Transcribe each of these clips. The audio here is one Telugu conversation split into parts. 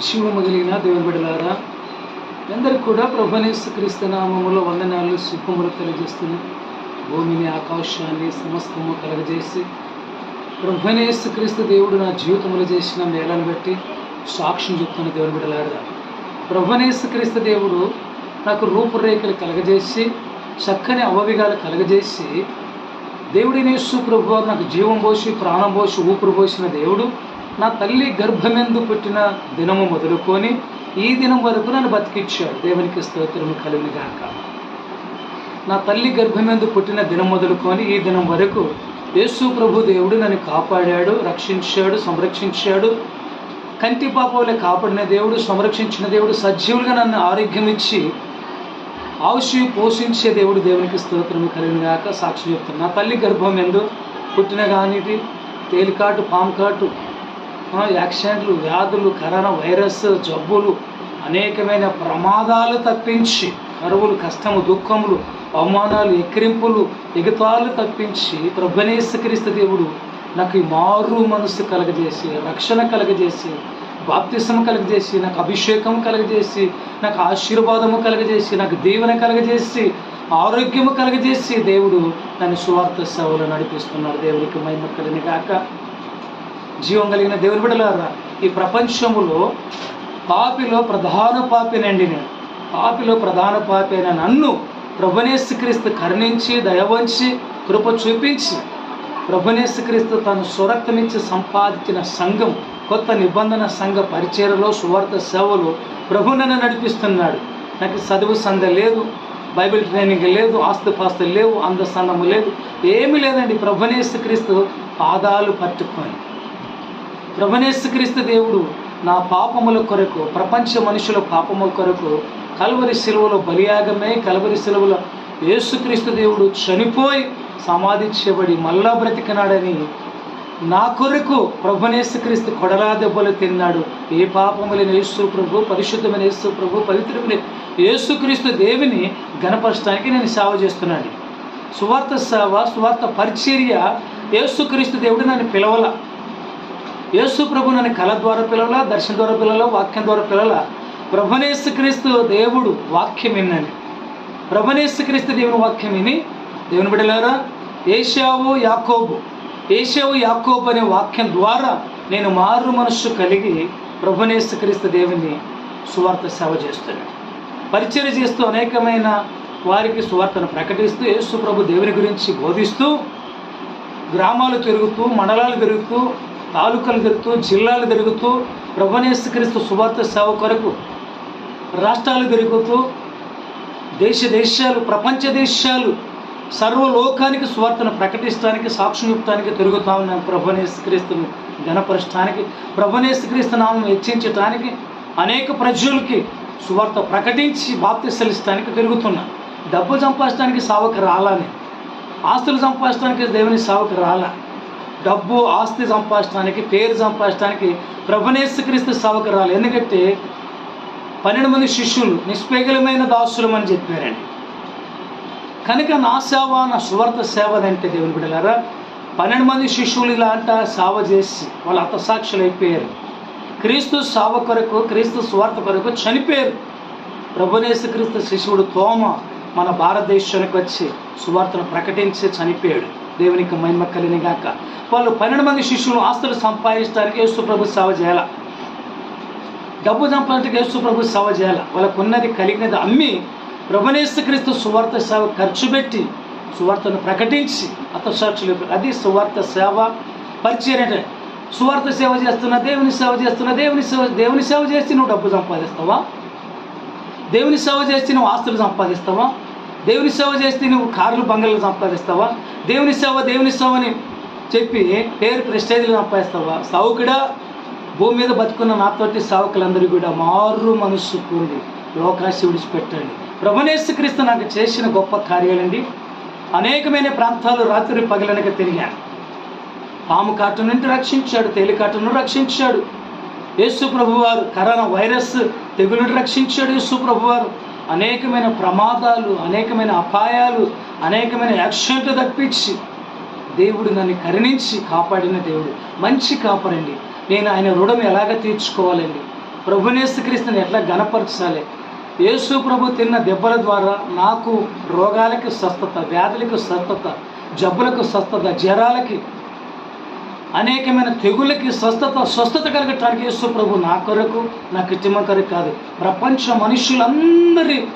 శివ కలిగిన దేవుని బిడ్డలారా అందరికి కూడా ప్రభునేసు క్రీస్తు నామములో వందనాలు శుభములు తెలియజేస్తున్నాయి భూమిని ఆకాశాన్ని సమస్తము కలగజేసి ప్రభునేసు క్రీస్తు దేవుడు నా జీవితంలో చేసిన మేళను బట్టి సాక్ష్యం చెప్తున్న దేవుని బిడ్డలారా ప్రభునేసు క్రీస్తు దేవుడు నాకు రూపురేఖలు కలగజేసి చక్కని అవవిగాలు కలగజేసి దేవుడినేసు ప్రభు నాకు జీవం పోసి ప్రాణం పోసి ఊపిరి పోసిన దేవుడు నా తల్లి గర్భమెందు పుట్టిన దినము మొదలుకొని ఈ దినం వరకు నన్ను బతికిచ్చాడు దేవునికి స్తోత్రము కలిగిగాక నా తల్లి గర్భమెందు పుట్టిన దినం మొదలుకొని ఈ దినం వరకు యేసు ప్రభు దేవుడు నన్ను కాపాడాడు రక్షించాడు సంరక్షించాడు. కంటి పాపలే కాపాడిన దేవుడు సంరక్షించిన దేవుడు సజీవులుగా నన్ను ఆరోగ్యం ఇచ్చి ఆవుషి పోషించే దేవుడు దేవునికి స్తోత్రం కలిగినగాక. సాక్షి చెప్తున్నా నా తల్లి గర్భం ఎందు పుట్టిన కానిటి తేలికాటు పాము కాటు యాక్సిడెంట్లు వ్యాధులు కరోనా వైరస్ జబ్బులు అనేకమైన ప్రమాదాలు తప్పించి కరువులు కష్టము దుఃఖములు అవమానాలు ఎక్కిరింపులు ఎగతాలు తప్పించి ప్రభనేశ్వరిస్తు దేవుడు నాకు ఈ మారు మనసు కలగజేసి రక్షణ కలగజేసి బాప్తిసం కలగజేసి నాకు అభిషేకం కలగజేసి నాకు ఆశీర్వాదము కలగజేసి నాకు దీవెన కలగజేసి ఆరోగ్యము కలగజేసి దేవుడు నన్ను సువార్త సేవలు నడిపిస్తున్నాడు. దేవుడికి మహిమ కాక జీవం కలిగిన దేవుని బిడలారా ఈ ప్రపంచములో పాపిలో ప్రధాన పాపినండి నేను. పాపిలో ప్రధాన పాపి అయిన నన్ను ప్రభునేశ్వక్రీస్తు కరుణించి దయవంచి కృప చూపించి ప్రభునేశ్వక్రీస్తు తను సురక్తమించి సంపాదించిన సంఘం కొత్త నిబంధన సంఘ పరిచయలో సువార్త సేవలు ప్రభు నన్ను నడిపిస్తున్నాడు. నాకు చదువు సంద లేదు బైబిల్ ట్రైనింగ్ లేదు ఆస్తిపాస్తులు లేవు అందస్థానము లేదు ఏమీ లేదండి. ప్రభునేశ్వక్రీస్తు పాదాలు పట్టుకొని ప్రభనేశ్వక్రీస్తు దేవుడు నా పాపముల కొరకు ప్రపంచ మనుషుల పాపముల కొరకు కలవరి శిలువలో బలియాగమే కలవరి శిలువలో యేసుక్రీస్తు దేవుడు చనిపోయి సమాధి చేయబడి మళ్ళా బ్రతికినాడని నా కొరకు ప్రభునేశ్వక్రీస్తు కొడలా దెబ్బలు తిన్నాడు. ఏ పాపములైన యేసు ప్రభు పరిశుద్ధమైన యేసు ప్రభు పవిత్రమైన యేసుక్రీస్తు దేవిని గణపరచడానికి నేను సేవ చేస్తున్నాను. సువార్త సేవ సువార్త పరిచర్య యేసుక్రీస్తు దేవుడు నన్ను పిలవల. యేసు ప్రభు నన్ను కళ ద్వారా పిలవలా దర్శన ద్వారా పిలవలా వాక్యం ద్వారా పిలవలా. ప్రభునేసు క్రీస్తు దేవుడు వాక్యం విన్నాను. ప్రభునేసు క్రీస్తు దేవుని వాక్యం విని దేవుని బిడలారా ఏషావు యాకోబు ఏషావు యాకోబు అనే వాక్యం ద్వారా నేను మారు మనస్సు కలిగి ప్రభునేసు క్రీస్తు దేవుని సువార్త సేవ చేస్తున్నాను. పరిచయం చేస్తూ అనేకమైన వారికి సువార్తను ప్రకటిస్తూ యేసు ప్రభు దేవుని గురించి బోధిస్తూ గ్రామాలు తిరుగుతూ మండలాలు తిరుగుతూ తాలూకాలు తిరుగుతూ జిల్లాలు తిరుగుతూ ప్రభనేశ్వరిస్తూ సువార్త సేవ కొరకు రాష్ట్రాలు తిరుగుతూ దేశ దేశాలు ప్రపంచ దేశాలు సర్వలోకానికి సువార్తను ప్రకటించడానికి సాక్ష్యం చెప్తానికి తిరుగుతా ఉన్నాను ప్రభనేశ్వరిస్తును గణపరచడానికి ప్రభనేశ్వరిస్తు నామం హెచ్చించడానికి అనేక ప్రజలకి సువార్త ప్రకటించి బాప్తి సెలిస్తానికి తిరుగుతున్నా. డబ్బు సంపాదించడానికి సావకు రాలని ఆస్తులు సంపాదించడానికి దేవుని సావకు రాలా. డబ్బు ఆస్తి సంపాదించడానికి పేరు సంపాదించడానికి ప్రభునేశ్వరిస్తు సేవకు రాలి ఎందుకంటే పన్నెండు మంది శిష్యులు నిష్పేగలమైన దాసులు అని చెప్పారండి. కనుక నా సేవ నా సువార్త సేవ అంటే దేవుని బిడ్డలారా పన్నెండు మంది శిష్యులు ఇలా అంట సేవ చేసి వాళ్ళు అతసాక్షులు అయిపోయారు. క్రీస్తు సేవ కొరకు క్రీస్తు స్వార్థ కొరకు చనిపోయారు. ప్రభునేశ్వక్రీస్తు శిష్యుడు తోమ మన భారతదేశానికి వచ్చి సువార్తను ప్రకటించి చనిపోయాడు. దేవునికి మహిమ కలిని వాళ్ళు పన్నెండు మంది శిష్యులు ఆస్తులు సంపాదించడానికి యేసుప్రభు సేవ చేయాల. డబ్బు సంపాదించడానికి యేసుప్రభు సేవ చేయాల. వాళ్ళకు ఉన్నది కలిగినది అమ్మి ప్రభునేశ్వక్రీస్తు సువార్త సేవ ఖర్చు పెట్టి సువార్తను ప్రకటించి అతసాక్షులు అది సువార్త సేవ పరిచయం సువార్త సేవ చేస్తున్నా దేవుని సేవ చేస్తున్నా దేవుని సేవ దేవుని సేవ చేసి నువ్వు డబ్బు సంపాదిస్తావా? దేవుని సేవ చేసి నువ్వు ఆస్తులు సంపాదిస్తావా? దేవుని సేవ చేస్తే నువ్వు కార్లు బంగళలు సంపాదిస్తావా? దేవుని సేవ దేవుని సేవ అని చెప్పి పేరు ప్రెస్టేజ్లు సంపాదిస్తావా? సావుకుడా భూమి మీద బతుకున్న నాతోటి సావుకులందరూ కూడా మారు మనస్సు కూడి లోకాశి విడిచిపెట్టండి. ప్రభునేశ్వక్రీస్తు నాకు చేసిన గొప్ప కార్యాలండి. అనేకమైన ప్రాంతాలు రాత్రి పగలనక తిరిగాను. పాము కాటు నుండి రక్షించాడు తేలికాటును రక్షించాడు. యేసు ప్రభువారు కరోనా వైరస్ తెగులు నుండి రక్షించాడు యేసు ప్రభువారు. అనేకమైన ప్రమాదాలు అనేకమైన అపాయాలు అనేకమైన యాక్సిడెంట్లు తప్పించి దేవుడు నన్ను కరుణించి కాపాడిన దేవుడు. మంచి కాపాడండి నేను ఆయన రుణం ఎలాగ తీర్చుకోవాలండి? ప్రభునేసుక్రీస్తుని ఎట్లా గణపరచాలి యేసు ప్రభు తిన్న దెబ్బల ద్వారా నాకు రోగాలకు స్వస్థత వ్యాధులకు స్వస్థత జబ్బులకు స్వస్థత జ్వరాలకి అనేకమైన తెగులకి స్వస్థత స్వస్థత కలగటానికి యేసు ప్రభు నా కొరకు నా కృత్రిమ కొరకు కాదు. ప్రపంచ మనుషులందరి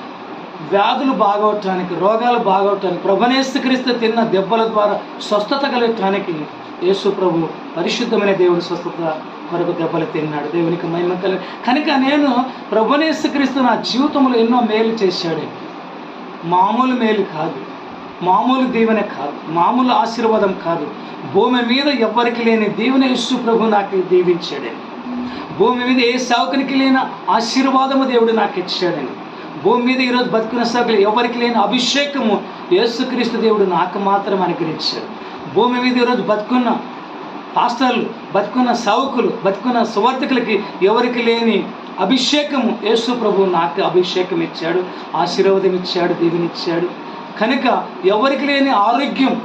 వ్యాధులు బాగవటానికి రోగాలు బాగవటానికి ప్రభునేసుక్రీస్తు తిన్న దెబ్బల ద్వారా స్వస్థత కలగటానికి యేసు ప్రభు పరిశుద్ధమైన దేవుడి స్వస్థత కొరకు దెబ్బలు తిన్నాడు. దేవునికి మహిమ కలిగి. కనుక నేను ప్రభునేసుక్రీస్తు నా జీవితంలో ఎన్నో మేలు చేశాడు. మామూలు మేలు కాదు. మామూలు దీవెన కాదు మామూలు ఆశీర్వాదం కాదు. భూమి మీద ఎవ్వరికి లేని దీవెన యేసు ప్రభు నాకు దీవించాడని. భూమి మీద ఏ సేవకునికి లేని ఆశీర్వాదము దేవుడు నాకు ఇచ్చాడని. భూమి మీద ఈరోజు బతుకున్న సేవకులు ఎవరికి లేని అభిషేకము యేసుక్రీస్తు దేవుడు నాకు మాత్రం అనుగ్రహించాడు. భూమి మీద ఈరోజు బతుకున్న పాస్టర్లు బతుకున్న సావుకులు బతుకున్న సువార్థకులకి ఎవరికి లేని అభిషేకము యేసు ప్రభు నాకు అభిషేకం ఇచ్చాడు ఆశీర్వాదం ఇచ్చాడు దీవెనిచ్చాడు కనుక ఎవరికి లేని ఆరోగ్యం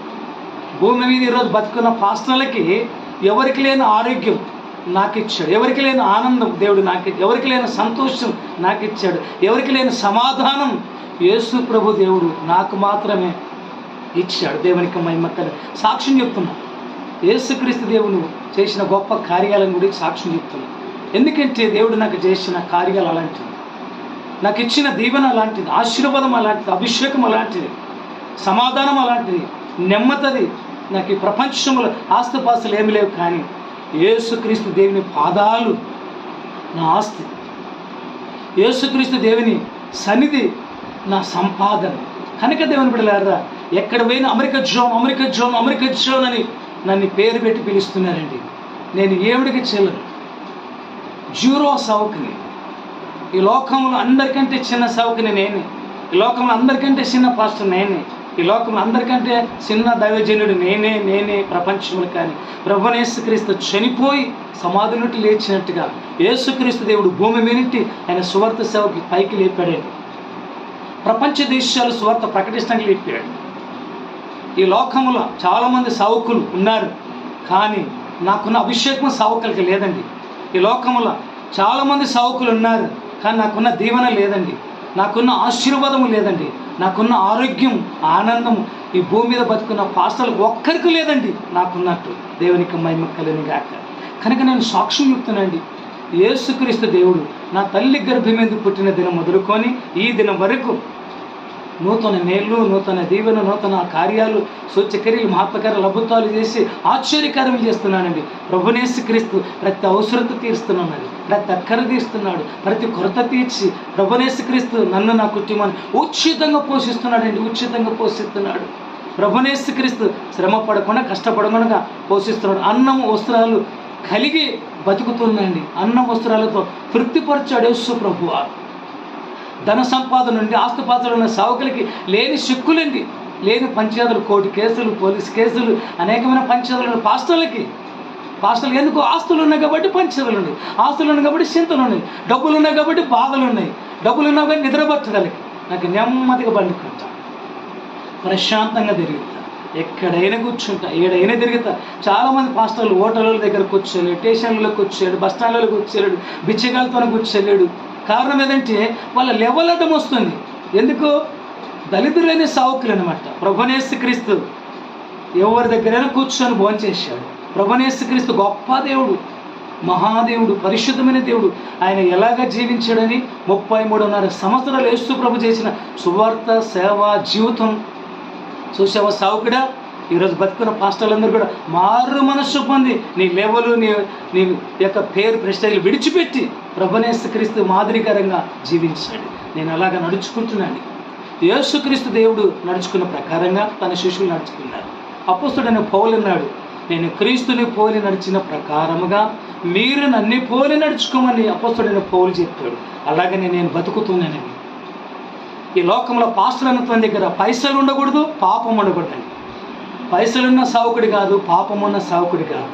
భూమి మీద ఈరోజు బతుకున్న పాస్టర్లకి ఎవరికి లేని ఆరోగ్యం నాకు ఇచ్చాడు ఎవరికి లేని ఆనందం దేవుడు నాకు ఎవరికి లేని సంతోషం నాకు ఇచ్చాడు ఎవరికి లేని సమాధానం యేసు ప్రభు దేవుడు నాకు మాత్రమే ఇచ్చాడు. దేవునికి మహిమక్కలు సాక్ష్యం చెప్తున్నా. యేసుక్రీస్తు దేవుడు చేసిన గొప్ప కార్యాలను గురించి సాక్ష్యం చెప్తున్నా. ఎందుకంటే దేవుడు నాకు చేసిన కార్యాలు అలాంటివి. నాకు ఇచ్చిన దీవెన అలాంటిది ఆశీర్వాదం అలాంటిది అభిషేకం అలాంటిది సమాధానం అలాంటిది నెమ్మదది. నాకు ఈ ప్రపంచంలో ఆస్తిపాస్తులు ఏమి లేవు కానీ యేసుక్రీస్తు దేవుని పాదాలు నా ఆస్తి. యేసుక్రీస్తు దేవుని సన్నిధి నా సంపాదన. కనుక దేవుని బిడ్డలారా ఎక్కడ పోయినా America zone America zone America zone అని నన్ను పేరు పెట్టి పిలుస్తున్నారండి. నేను ఏమిడికి చెల్లను జీరో సౌక్ని ఈ లోకంలో అందరికంటే చిన్న సౌకుని నేనే. ఈ లోకంలో అందరికంటే చిన్న పాస్టర్ నేనే. ఈ లోకంలో అందరికంటే చిన్న దైవజనుడు నేనే నేనే ప్రపంచములు కానీ. ప్రభునేసుక్రీస్తు చనిపోయి సమాధి నుండి లేచినట్టుగా యేసుక్రీస్తు దేవుడు భూమి మీనిటి ఆయన సువార్త సేవకి పైకి లేపాడు ప్రపంచ దేశాలు సువార్త ప్రకటించడానికి లేపాడు. ఈ లోకంలో చాలామంది సావుకులు ఉన్నారు. కానీ నాకున్న అభిషేకం సావుకులకి లేదండి. ఈ లోకంలో చాలామంది సావుకులు ఉన్నారు. కానీ నాకున్న దీవెన లేదండి. నాకున్న ఆశీర్వాదము లేదండి. నాకున్న ఆరోగ్యం ఆనందం ఈ భూమి మీద బతుకున్న పార్సల్ ఒక్కరికి లేదండి. నాకున్నట్టు దేవునికి మహిమ కలిని గాక. కనుక నేను సాక్ష్యం చెప్తున్నానండి. ఏసుక్రీస్తు దేవుడు నా తల్లి గర్భం మీద పుట్టిన దినం మొదలుకొని ఈ దినం వరకు నూతన మేళ్ళు నూతన దీవెన నూతన కార్యాలు సూచకర్యలు మహత్వకర అద్భుతాలు చేసి ఆశ్చర్యకార్యం చేస్తున్నానండి ప్రభునేసు క్రీస్తు ప్రతి అవసరత తీరుస్తున్నాడు ప్రతి అక్కర తీరుస్తున్నాడు ప్రతి కొరత తీర్చి ప్రభునేసు క్రీస్తు నన్ను నా కుటుంబాన్ని ఉచితంగా పోషిస్తున్నాడండి ఉచితంగా పోషిస్తున్నాడు. ప్రభునేసు క్రీస్తు శ్రమ పడకుండా కష్టపడకుండా పోషిస్తున్నాడు. అన్నం వస్త్రాలు కలిగి బతుకుతుందండి అన్నం వస్త్రాలతో తృప్తిపరచాడు యేసు ప్రభువా. ధన సంపాదన నుండి ఆస్తుపాత్రలు ఉన్న సావుకులకి లేని సిక్కులండి లేని పంచాయతీలు కోర్టు కేసులు పోలీస్ కేసులు అనేకమైన పంచాయతీలు ఉన్న పాస్టర్లకి. పాస్టర్లు ఎందుకు? ఆస్తులు ఉన్నాయి కాబట్టి పంచాయతీలు ఉన్నాయి. ఆస్తులు ఉన్నాయి కాబట్టి చింతలు ఉన్నాయి. డబ్బులు ఉన్నాయి కాబట్టి బాధలు ఉన్నాయి. డబ్బులు ఉన్నా కాబట్టి నిద్రపరచగలిగి నాకు నెమ్మదిగా పండుకుంటా ప్రశాంతంగా తిరుగుతా ఎక్కడైనా కూర్చుంటా ఏడైనా తిరుగుతా చాలామంది పాస్టర్లు హోటళ్ళ దగ్గర కూర్చోలేడు స్టేషన్లలో కూర్చోలేడు బస్ స్టాండ్లలో కూర్చోలేడు బిచ్చగాలతో కూర్చోలేడు. కారణం ఏదంటే వాళ్ళ లెవెల్ అడ్డం వస్తుంది. ఎందుకు? దళితులైన సావుకులు అనమాట ప్రభునేసు క్రీస్తు ఎవరి దగ్గరైనా కూర్చొని భోంచేశాడు ప్రభునేసు క్రీస్తు గొప్ప దేవుడు మహాదేవుడు పరిశుద్ధమైన దేవుడు. ఆయన ఎలాగ జీవించాడని ముప్పై మూడున్నర సంవత్సరాలు యేసు ప్రభు చేసిన సువార్త సేవ జీవితం. చూసావా సావుకుడా? ఈరోజు బతుకున్న పాస్టర్లందరూ కూడా మారు మనస్సు పొంది నీ లెవెలు నీ నీ యొక్క పేరు ప్రశ్నలు విడిచిపెట్టి ప్రభునేసుక్రీస్తు మాదిరికరంగా జీవించాడు. నేను అలాగ నడుచుకుంటున్నాను. యేసుక్రీస్తు దేవుడు నడుచుకున్న ప్రకారంగా తన శిష్యులు నడుచుకున్నారు. అపోస్తుడైన పౌలున్నాడు నేను క్రీస్తుని పోలి నడిచిన ప్రకారముగా మీరు నన్ను పోలి నడుచుకోమని అపోస్తుడైన పౌలు చెప్పాడు. అలాగనే నేను బతుకుతున్నానని. ఈ లోకంలో పాస్టర్ అన్నటువంటి దగ్గర పైసలు ఉండకూడదు పాపం ఉండకూడదండి. పైసలున్న సావుకుడు కాదు పాపమున్న సావుకుడి కాదు.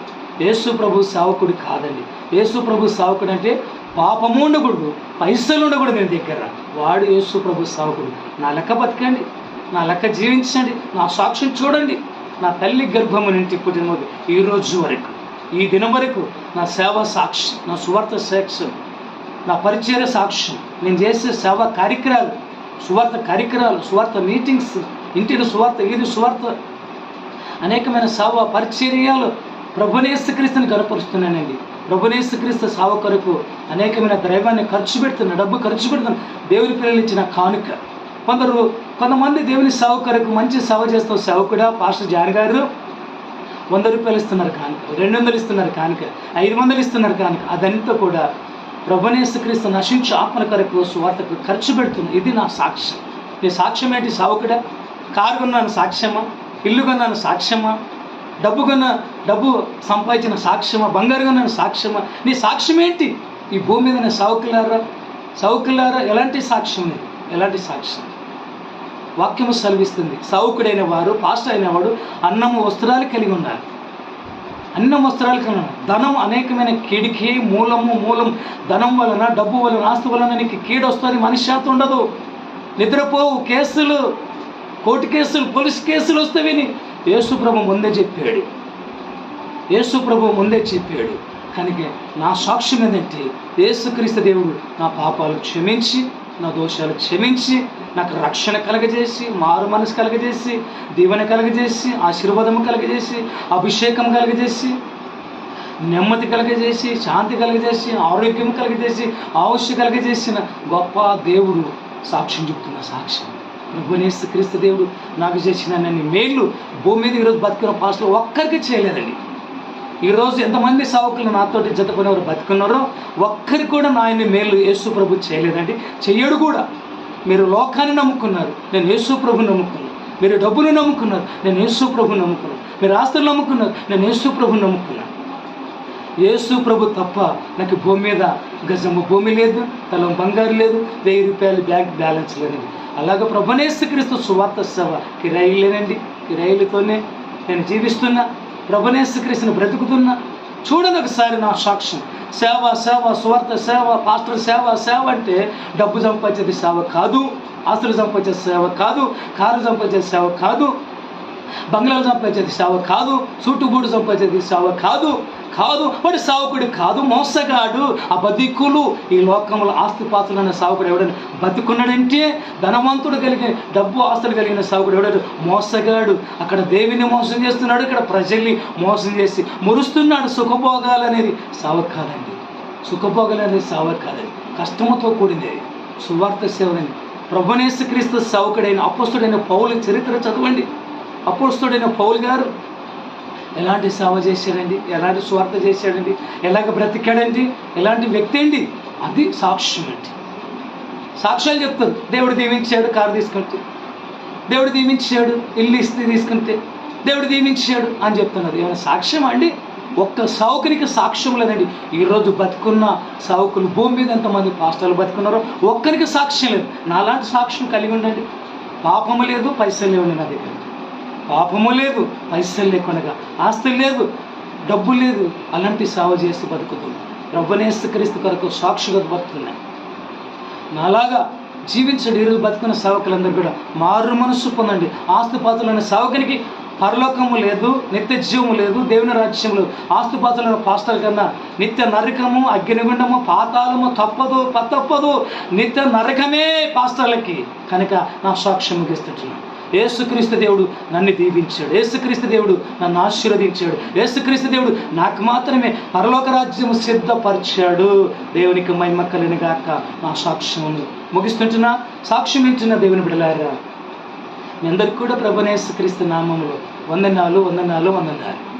యేసు ప్రభు సావుకుడు కాదండి. యేసు ప్రభు సావుకుడు అంటే పాపము ఉండకూడదు పైసలు ఉండకూడదు నేను దగ్గర. వాడు యేసు ప్రభు సావకుడు. నా లెక్క బతకండి నా లెక్క జీవించండి నా సాక్ష్యం చూడండి. నా తల్లి గర్భము నుండి పుట్టిన ఈ రోజు వరకు ఈ దినం వరకు నా సేవ సాక్షి నా సువార్త సాక్ష్యం నా పరిచయ సాక్ష్యం నేను చేసే సేవా కార్యక్రమాలు సువార్త కార్యక్రమాలు సువార్త మీటింగ్స్ ఇంటిని సువార్త ఇది సువార్త అనేకమైన సేవ పరిచరియాలు ప్రభునేస్తు క్రీస్తుని కనపరుస్తున్నానండి. ప్రభునేసుక్రీస్తు సేవ కొరకు అనేకమైన ద్రైవాన్ని ఖర్చు పెడుతున్న డబ్బు ఖర్చు పెడుతున్న దేవుని పిల్లలు ఇచ్చిన కానుక. కొందరు కొంతమంది దేవుని సేవ కొరకు మంచి సేవ చేస్తాం సేవకుడా పాస్టర్ జాన్ గారు వంద రూపాయలు ఇస్తున్నారు కానుక రెండు వందలు ఇస్తున్నారు కానుక ఐదు వందలు ఇస్తున్నారు కానుక. అదంతా కూడా ప్రభునేసుక్రీస్తు నశించు ఆత్మల కొరకు సువార్తకు ఖర్చు పెడుతుంది ఇది నా సాక్ష్యం. నీ సాక్ష్యం ఏంటి సావుకుడా? కారు కొన్నాను సాక్ష్యమా? ఇల్లు కొన్నాను సాక్ష్యమా? డబ్బు కన్నా డబ్బు సంపాదించిన సాక్ష్యమా? బంగారు కన్నా సాక్ష్యమా? నీ సాక్ష్యం ఏంటి? ఈ భూమి మీద నేను సౌకులారా సౌకులారా ఎలాంటి సాక్ష్యం లేదు ఎలాంటి సాక్ష్యం? వాక్యము సెలవిస్తుంది. సౌకుడైన వారు పాస్ట్ అయినవాడు అన్నము వస్త్రాలు కలిగి ఉన్నారు. అన్నం వస్త్రాలు కలిగి ఉన్నారు. ధనం అనేకమైన కిడికి మూలము మూలం. ధనం వలన డబ్బు వలన ఆస్తి వలన నీకు కీడు వస్తుంది మనిషి ఉండదు. నిద్రపోవు కేసులు. కోర్టు కేసులు పోలీస్ కేసులు వస్తాయని యేసుప్రభు ముందే చెప్పాడు. యేసుప్రభు ముందే చెప్పాడు. కనుక నా సాక్ష్యం ఏంటంటే యేసుక్రీస్తు దేవుడు నా పాపాలు క్షమించి నా దోషాలు క్షమించి నాకు రక్షణ కలగజేసి మారు మనసు కలగజేసి దీవెన కలగజేసి ఆశీర్వాదం కలగజేసి అభిషేకం కలగజేసి నెమ్మది కలగజేసి శాంతి కలగజేసి ఆరోగ్యం కలగజేసి ఆవశ్య కలగజేసిన గొప్ప దేవుడు సాక్ష్యం చెప్తున్న సాక్ష్యం. క్రీస్తు క్రీస్తుదేవుడు నాకు చేసిన నన్ను మేళ్ళు భూమి మీద ఈరోజు బతికిన పాస్టర్ ఒక్కరికి చేయలేదండి. ఈరోజు ఎంతమంది సావుకులు నాతోటి జతపడినవారు బతుకున్నారో ఒక్కరికి కూడా నా ఆయన్ని మేలు యేసు ప్రభు చేయలేదండి. చెయ్యడు కూడా. మీరు లోకాన్ని నమ్ముకున్నారు. నేను యేసు ప్రభు నమ్ముకున్నాను. మీరు డబ్బును నమ్ముకున్నారు. నేను యేసు ప్రభు నమ్ముకున్నాను. మీరు ఆస్తులు నమ్ముకున్నారు. నేను యేసు ప్రభు నమ్ముకున్నాను. యేసు ప్రభు తప్ప నాకు భూమి మీద గజము భూమి లేదు తలం బంగారు లేదు వెయ్యి రూపాయలు బ్యాంక్ బ్యాలెన్స్ లేదండి. అలాగే ప్రభునేసుక్రీస్తు సువార్త సేవ కిరాయిలు లేనండి కిరాయిలతోనే నేను జీవిస్తున్నా ప్రభునేసుక్రీస్తుని బ్రతుకుతున్నా. చూడండి ఒకసారి నా సాక్ష్యం. సేవ సేవ సువార్త సేవ పాస్టర్ సేవ సేవ అంటే డబ్బు సంపాదించేది సేవ కాదు ఆస్తులు సంపాదించే సేవ కాదు కారు సంపాదించే సేవ కాదు బంగ్లాలు సంపాదించేది సావ కాదు చుట్టుబూడు సంపాదించేది సావ కాదు కాదు వాడు సావకుడు కాదు మోసగాడు ఆ బతికులు ఈ లోకంలో ఆస్తిపాస్తులు అనే సావుకుడు ఎవడని బతుకున్నాడంటే ధనవంతుడు కలిగిన డబ్బు ఆస్తులు కలిగిన సావుకుడు ఎవడాడు? మోసగాడు. అక్కడ దేవిని మోసం చేస్తున్నాడు ఇక్కడ ప్రజల్ని మోసం చేసి మురుస్తున్నాడు. సుఖభోగాలనేది సావ కాదండి. సుఖభోగాలు అనేది సావ కాదండి. కష్టముతో కూడింది. సువార్త సేవని ప్రభునేసు క్రీస్తు సావుకుడైన అపస్తుడైన పౌలు చరిత్ర చదవండి. అపోస్తుడైన పౌల్ గారు ఎలాంటి సేవ చేశాడండి? ఎలాంటి స్వార్థ చేశాడండి? ఎలాగ బ్రతికాడండి? ఎలాంటి వ్యక్తి అండి? అది సాక్ష్యం అండి. సాక్ష్యాలు చెప్తారు. దేవుడు దీవించాడు కారు తీసుకుంటే దేవుడు దీవించాడు ఇల్లు ఇస్తే తీసుకుంటే. దేవుడు దీవించాడు అని చెప్తున్నారు. ఏమైనా సాక్ష్యం అండి? ఒక్క సావుకునికి సాక్ష్యం లేదండి. ఈరోజు బతుకున్న సావుకులు భూమి మీద ఎంతమంది పాస్టర్లు బతుకున్నారో ఒక్కరికి సాక్ష్యం లేదు. నాలాంటి సాక్ష్యం కలిగి ఉండండి. పాపము లేదు పైసలు లేవు నా దగ్గర పాపము లేదు పైసలు లేకుండా ఆస్తి లేదు డబ్బు లేదు అలాంటి సేవ చేసి బతుకుతుంది రవ్వనేస్తు క్రీస్తు కొరకు సాక్షిగా బతుకుతున్నాయి నాలాగా జీవించడు ఈరోజు బతుకున్న సేవకులందరూ కూడా మారు మనస్సు పొందండి. ఆస్తిపాతులైన సేవకునికి పరలోకము లేదు నిత్య జీవము లేదు దేవుని రాజ్యములు ఆస్తుపాతులైన పాస్టల్ కన్నా నిత్య నరకము అగ్నిగుండము పాతాళము తప్పదు పతప్పదు నిత్య నరకమే పాస్టర్లకి. కనుక నా సాక్ష్యం ముగిస్తున్నాను ఏసుక్రీస్తు దేవుడు నన్ను దీవించాడు. ఏసుక్రీస్తు దేవుడు నన్ను ఆశీర్వదించాడు. ఏసుక్రీస్తు దేవుడు నాకు మాత్రమే పరలోక రాజ్యము సిద్ధపరిచాడు. దేవునికి మహిమ కలిగిన గాక నా సాక్ష్యమును ముగిస్తుంటున్నా. సాక్ష్యం ఇచ్చిన దేవుని బిడలారా మీ అందరికి కూడా ప్రభునేసుక్రీస్తు వంద వందనాలు వందనాలు వందనాలు.